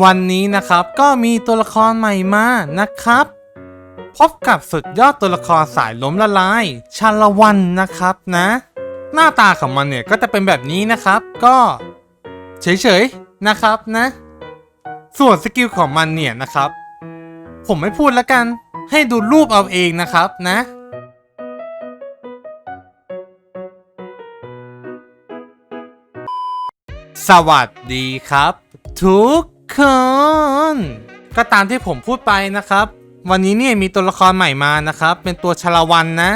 วันนี้นะครับก็มีตัวละครใหม่มานะครับ พบกับสุดยอดตัวละครสายล้มละลายชาละวันนะครับนะ หน้าตาของมันเนี่ยก็จะเป็นแบบนี้นะครับ ก็เฉยๆนะครับนะ ส่วนสกิลของมันเนี่ยนะครับ ผมไม่พูดแล้วกันให้ดูรูปเอาเองนะครับนะสวัสดีครับ ทุก คนก็ตามที่ผมพูดไปนะครับ วันนี้เนี่ยมีตัวละครใหม่มานะครับ เป็นตัวชลาวันนะ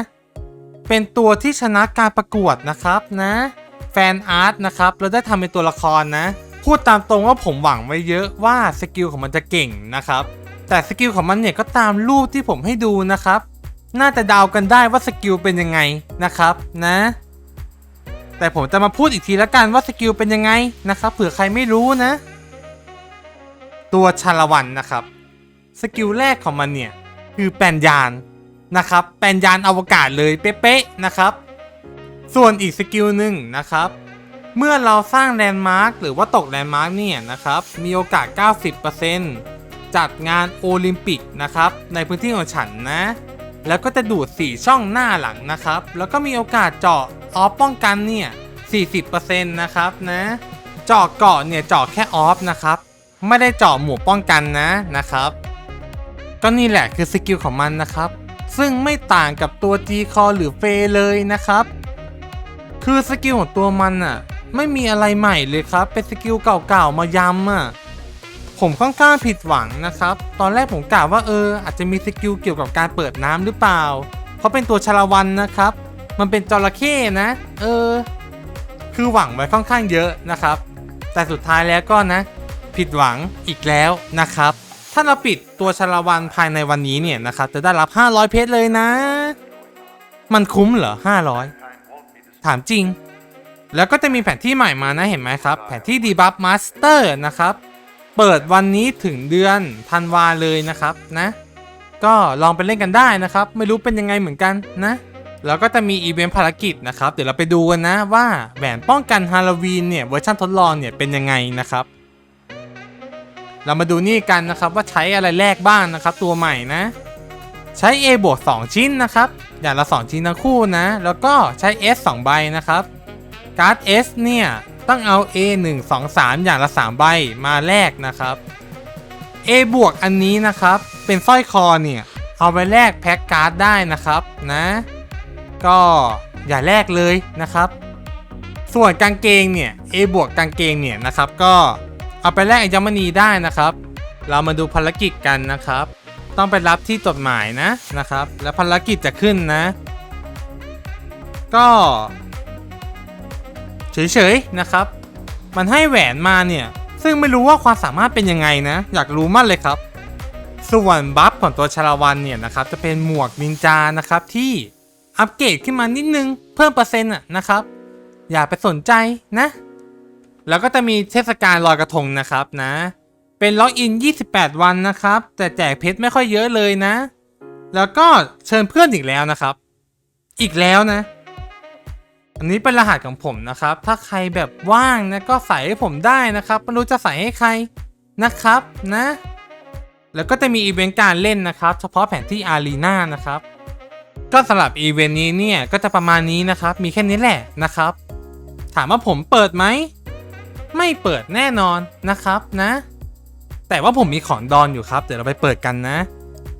เป็นตัวที่ชนะการประกวดนะครับนะ แฟนอาร์ตนะครับเราได้ทำเป็นตัวละครนะ พูดตามตรงว่าผมหวังไว้เยอะว่าสกิลของมันจะเก่งนะครับ แต่สกิลของมันเนี่ยก็ตามรูปที่ผมให้ดูนะครับ น่าจะเดากันได้ว่าสกิลเป็นยังไงนะครับนะ แต่ผมจะมาพูดอีกทีละกันว่าสกิลเป็นยังไงนะครับเผื่อใครไม่รู้นะ ตัวชาละวันนะครับ สกิลแรกของมันเนี่ย คือแปลนยานนะครับ แปลนยานอวกาศเลยเป๊ะๆนะครับ ส่วนอีกสกิลหนึ่งนะครับ เมื่อเราสร้างแลนด์มาร์คหรือว่าตกแลนด์มาร์คเนี่ยนะครับ มีโอกาส 90%จัดงานโอลิมปิกนะครับ ในพื้นที่ของฉันนะ แล้วก็จะดูด 4 ช่องหน้าหลังนะครับ แล้วก็มีโอกาสเจาะออฟป้องกันเนี่ย40%นะครับนะเจาะเกาะเนี่ยเจาะแค่ออฟนะครับ ไม่ได้เจาะหมวกป้องกันนะนะครับ ก็นี่แหละคือสกิลของมันนะครับ ซึ่งไม่ต่างกับตัว G คอหรือเฟเลยนะครับ คือสกิลของตัวมันอะไม่มีอะไรใหม่เลยครับ เป็นสกิลเก่าๆมายำอะผมค่อนข้างผิดหวังนะครับ ตอนแรกผมกะว่าเออ อาจจะมีสกิลเกี่ยวกับการเปิดน้ำหรือเปล่า เพราะเป็นตัวชาละวันนะครับ มันเป็นจระเข้นะ เออ คือหวังไว้ค่อนข้างเยอะนะครับ แต่สุดท้ายแล้วก็นะ ผิดหวังอีกแล้วนะครับ ถ้าเราปิดตัวชาละวันภายในวันนี้เนี่ยนะครับจะได้รับ 500 เพชรเลยนะ มันคุ้มเหรอ 500 ถามจริง แล้วก็จะมีแผนที่ใหม่มานะเห็นไหมครับ แผนที่ดีบัฟมาสเตอร์นะครับ เปิดวันนี้ถึงเดือนธันวาเลยนะครับนะ ก็ลองไปเล่นกันได้นะครับ ไม่รู้เป็นยังไงเหมือนกันนะแล้วก็จะมีอีเวนต์ภารกิจนะครับ เดี๋ยวเราไปดูกันนะว่าแหวนป้องกันฮาโลวีนเนี่ยเวอร์ชันทดลองเนี่ยเป็นยังไงนะครับ เรามาดูนี่กันนะครับว่าใช้อะไรแลกบ้างนะครับ ตัวใหม่นะ ใช้ A บวก2ชิ้นนะครับอย่างละ 2 ชิ้นทั้งคู่นะ แล้วก็ใช้ S 2 ใบนะครับ การ์ด S เนี่ยต้องเอา A 1 2 3 อย่างละ 3 ใบมาแลกนะครับ A บวกอันนี้นะครับ เป็นสร้อยคอเนี่ย เอาไปแลกแพ็คการ์ดได้นะครับนะ ก็อย่าแลกเลยนะครับ ส่วนกางเกงเนี่ย A บวกกางเกงเนี่ยนะครับ ก็ เอาไปแลกอัญมณีได้นะครับ เรามาดูภารกิจกันนะครับ ต้องไปรับที่จดหมายนะนะครับ แล้วภารกิจจะขึ้นนะ ก็เฉยๆนะครับ มันให้แหวนมาเนี่ย ซึ่งไม่รู้ว่าความสามารถเป็นยังไงนะ อยากรู้มากเลยครับ ส่วนบัฟของตัวชาลาวันเนี่ยนะครับ จะเป็นหมวกนินจานะครับที่อัปเกรดขึ้นมานิดนึง เพิ่มเปอร์เซ็นต์อะนะครับ อย่าไปสนใจนะ แล้วก็จะมีเทศกาลลอยกระทงนะครับนะ เป็นล็อกอิน 28 วันนะครับ แต่แจกเพชรไม่ค่อยเยอะเลยนะ แล้วก็เชิญเพื่อนอีกแล้วนะครับ อีกแล้วนะ อันนี้เป็นรหัสของผมนะครับ ถ้าใครแบบว่างนะก็ใส่ให้ผมได้นะครับ ไม่รู้จะใส่ให้ใครนะครับนะ แล้วก็จะมีอีเวนต์การเล่นนะครับ เฉพาะแผนที่อารีนานะครับ ก็สำหรับอีเวนต์นี้เนี่ยก็จะประมาณนี้นะครับ มีแค่นี้แหละนะครับ ถามว่าผมเปิดไหม ไม่เปิดแน่นอนนะครับนะ แต่ว่าผมมีของดอนอยู่ครับ เดี๋ยวเราไปเปิดกันนะ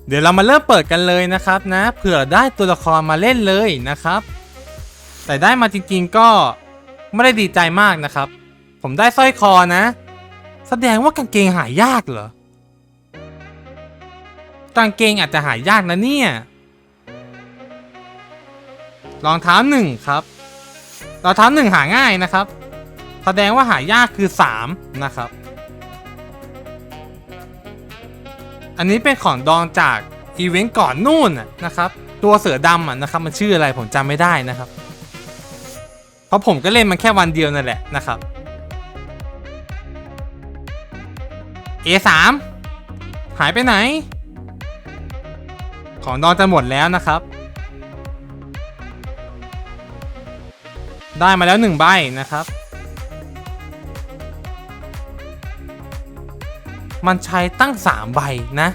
เดี๋ยวเรามาเริ่มเปิดกันเลยนะครับนะ เผื่อได้ตัวละครมาเล่นเลยนะครับ แต่ได้มาจริงๆก็ไม่ได้ดีใจมากนะครับ ผมได้สร้อยคอนะ แสดงว่ากางเกงหายากเหรอกางเกงอาจจะหายากนะเนี่ยรองเท้าหนึ่งครับรองเท้าหนึ่งหาง่ายนะครับ แสดงว่าหายากคือสามนะครับ อันนี้เป็นของดองจากอีเวนต์ก่อนนู่นนะนะครับ ตัวเสือดำอะนะครับ มันชื่ออะไรผมจำไม่ได้นะครับ เพราะผมก็เล่นมันแค่วันเดียวนั่นแหละนะครับ A3 หายไปไหน ของดองจะหมดแล้วนะครับ ได้มาแล้วหนึ่งใบนะครับ มันใช้ตั้ง 3 ใบนะ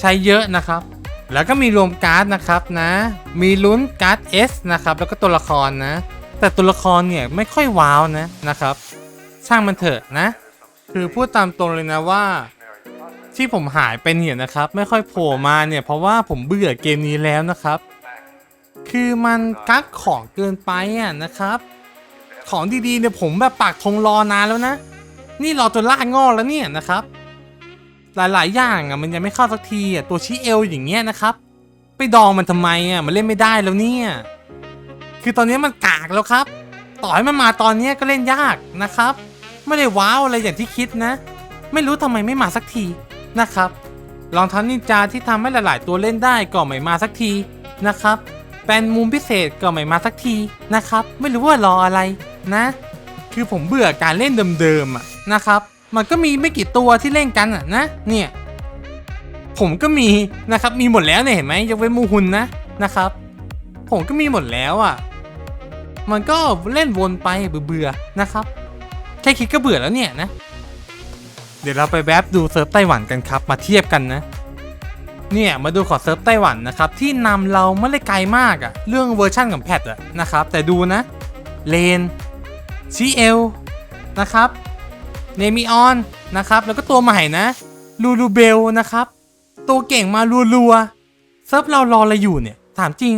ใช้เยอะนะครับ แล้วก็มีรวมการ์ดนะครับนะ มีลุ้นการ์ด S นะครับ แล้วก็ตัวละครนะ แต่ตัวละครเนี่ยไม่ค่อยว้าวนะนะครับ ช่างมันเถอะนะ คือพูดตามตรงเลยนะว่า ที่ผมหายไปเนี่ยนะครับ ไม่ค่อยโผล่มาเนี่ยเพราะว่าผมเบื่อเกมนี้แล้วนะครับคือมันกักของเกินไปอะนะครับ ของดีๆเนี่ยผมแบบปากทงรอนานแล้วนะ นี่รอจนล่างงอแล้วเนี่ยนะครับ หลายๆ อย่างอะมันยังไม่เข้าสักทีอะตัวชี้เอลอย่างเงี้ยนะครับ ไปดองมันทำไมอะมันเล่นไม่ได้แล้วเนี่ย คือตอนนี้มันกากแล้วครับ ต่อให้มันมาตอนเนี้ยก็เล่นยากนะครับ ไม่ได้ว้าวอะไรอย่างที่คิดนะ ไม่รู้ทำไมไม่มาสักทีนะครับรองเท้านินจาที่ทำให้หลาย ๆ ตัวเล่นได้ก็ไม่มาสักทีนะครับแปลนมุมพิเศษก็ไม่มาสักทีนะครับ ไม่รู้ว่ารออะไรนะ คือผมเบื่อการเล่นเดิมๆอะนะครับ มันก็มีไม่กี่ตัวที่เล่นกันอะนะ เนี่ย ผมก็มีนะครับ มีหมดแล้วเนี่ยเห็นไหมยกเว้นมูฮุนนะนะครับ ผมก็มีหมดแล้วอะ มันก็เล่นวนไปเบื่อๆนะครับ แค่คิดก็เบื่อแล้วเนี่ยนะ เดี๋ยวเราไปแวบดูเซิร์ฟไต้หวันกันครับ มาเทียบกันนะ เนี่ยมาดูขอเซิร์ฟไต้หวันนะครับ ที่นำเราไม่ได้ไกลมากอะเรื่องเวอร์ชั่นของแพทอะนะครับ แต่ดูนะเลนชีเอลนะครับ เนมิออนนะครับ แล้วก็ตัวใหม่นะลูลูเบลนะครับ ตัวเก่งมารัวๆเซิร์ฟเรารออะไรอยู่เนี่ย ถามจริง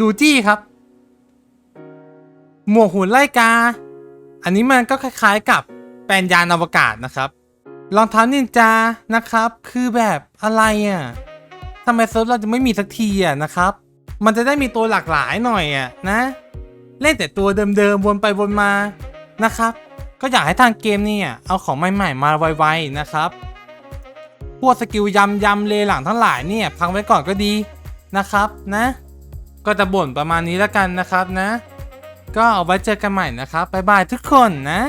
ดูจี้ครับ หมวกหุ่นไล่กา อันนี้มันก็คล้ายๆกับแปลนยานอวกาศนะครับรองเท้านินจานะครับ คือแบบอะไรอะทำไมเซิร์ฟเราจะไม่มีสักทีอะนะครับ มันจะได้มีตัวหลากหลายหน่อยอะนะ เล่นแต่ตัวเดิมๆวนไปวนมานะครับ ก็อยากให้ทางเกมเนี่ยเอาของใหม่ๆมาไวๆนะครับ พวกสกิลยำยำเลหลังทั้งหลายเนี่ยพังไว้ก่อนก็ดีนะครับนะ ก็จะบ่นประมาณนี้แล้วกันนะครับนะ ก็เอาไว้เจอกันใหม่นะครับบ๊ายบายทุกคนนะ